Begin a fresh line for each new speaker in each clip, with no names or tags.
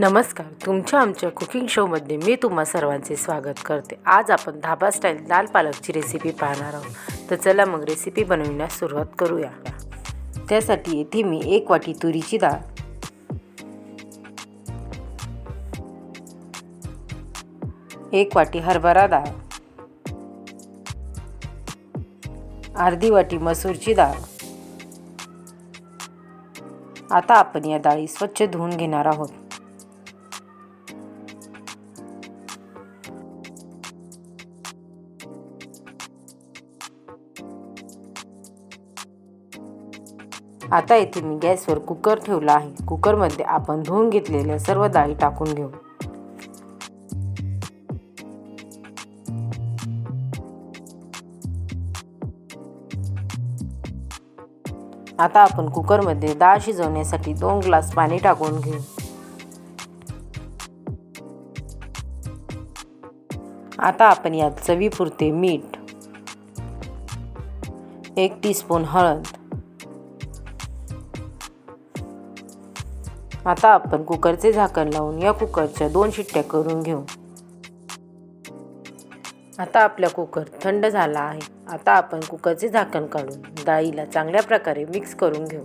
नमस्कार तुमच्या आमच्या कुकिंग शोमध्ये मी तुम्हा सर्वांचे स्वागत करते. आज आपण धाबा स्टाईल दाल पालकची रेसिपी पाहणार आहोत. तर चला मग रेसिपी बनवण्यास सुरुवात करूया. त्यासाठी येथे मी एक वाटी तुरीची डाळ एक वाटी हरभरा डाळ अर्धी वाटी मसूरची डाळ आता आपण या डाळी स्वच्छ धुवून घेणार आहोत. आता येथे मी गॅसवर कुकर ठेवला आहे. कुकरमध्ये आपण धुवून घेतलेल्या सर्व डाळी टाकून घेऊ. आता आपण कुकरमध्ये डाळ शिजवण्यासाठी दोन ग्लास पाणी टाकून घेऊ. आता आपण यात चवीपुरते मीठ एक टीस्पून हळद आता आपण कुकरचे झाकण लावून या कुकरच्या दोन शिट्ट्या करून घेऊ. आता आपला कुकर थंड झाला आहे. आता आपण कुकरचे झाकण काढून डाळीला चांगल्या प्रकारे मिक्स करून घेऊ.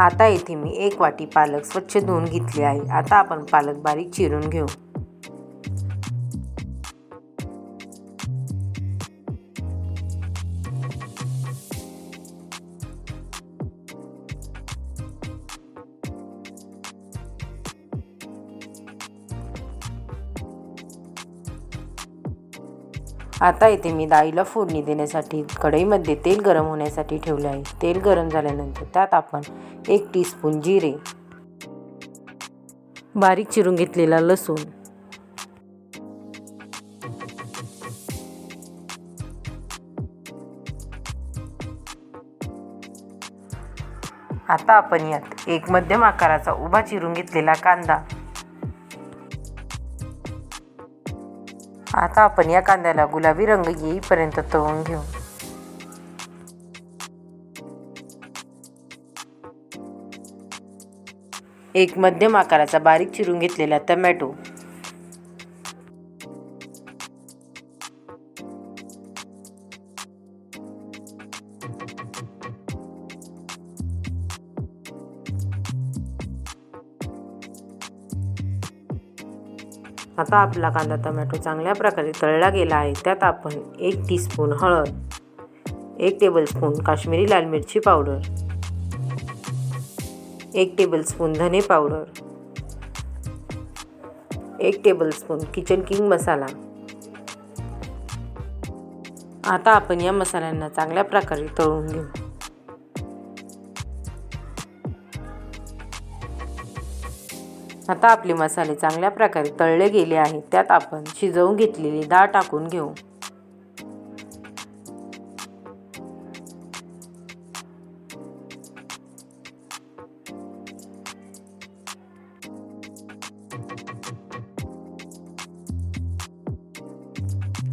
आता येथे मी एक वाटी पालक स्वच्छ धुवून घेतली आहे. आता आपण पालक बारीक चिरून घेऊ. आता इथे मी डाळीला फोडणी देण्यासाठी. कढईमध्ये तेल गरम होण्यासाठी ठेवले आहे. तेल गरम झाल्यानंतर त्यात आपण एक टीस्पून जिरे बारीक चिरून घेतलेला लसूण आता आपण यात एक मध्यम आकाराचा उभा चिरून घेतलेला कांदा आता आपण या कांद्याला गुलाबी रंग येईपर्यंत तळून घेऊ. एक मध्यम आकाराचा बारीक चिरून घेतलेला टमॅटो आता आपला कांदा टमॅटो चांगल्या प्रकारे तळला गेला आहे. त्यात आपण एक टीस्पून हळद एक टेबलस्पून काश्मीरी लाल मिरची पावडर एक टेबलस्पून धने पावडर एक टेबलस्पून किचन किंग मसाला आता आपण या मसाल्यांना चांगल्या प्रकारे तळून घेऊ. आता आपले मसाले चांगल्या प्रकारे तळले गेले आहेत. त्यात आपण शिजवून घेतलेली डाळ टाकून घेऊ.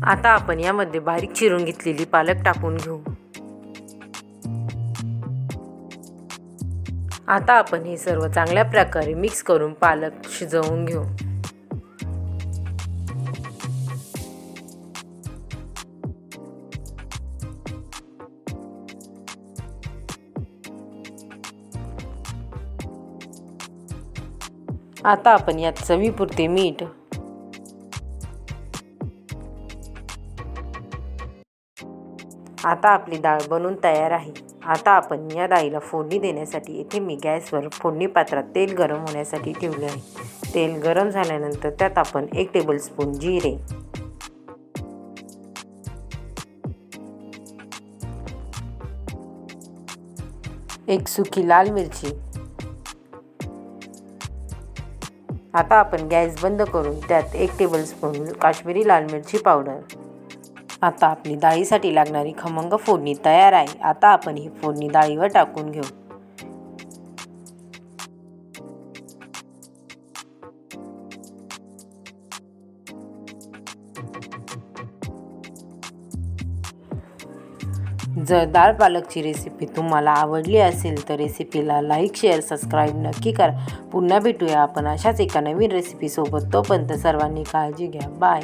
आता आपण यामध्ये बारीक चिरून घेतलेली पालक टाकून घेऊ. आता आपण हे सर्व चांगल्या प्रकारे मिक्स करून पालक शिजवून घेऊ. आता आपण यात चवीपुरते मीठ आता आपली डाळ बनून तयार आहे. आता आपण या डाळीला फोडणी देण्यासाठी येथे मी गॅसवर फोडणी पात्रात तेल गरम होण्यासाठी ठेवले आहे. तेल गरम झाल्यानंतर त्यात आपण एक टेबलस्पून जिरे. एक सुकी लाल मिरची. आता आपण गॅस बंद करून त्यात एक टेबलस्पून काश्मीरी लाल मिरची पावडर. आता आपली डाळीसाठी लागणारी खमंग फोडणी तयार आहे. आता आपण ही फोडणी डाळीवर टाकून घेऊ. जर डाळ पालकची रेसिपी तुम्हाला आवडली असेल तर रेसिपीला लाईक शेअर सबस्क्राईब नक्की करा. पुन्हा भेटूया आपण अशाच एका नवीन रेसिपीसोबत तोपर्यंत सर्वांनी काळजी घ्या. बाय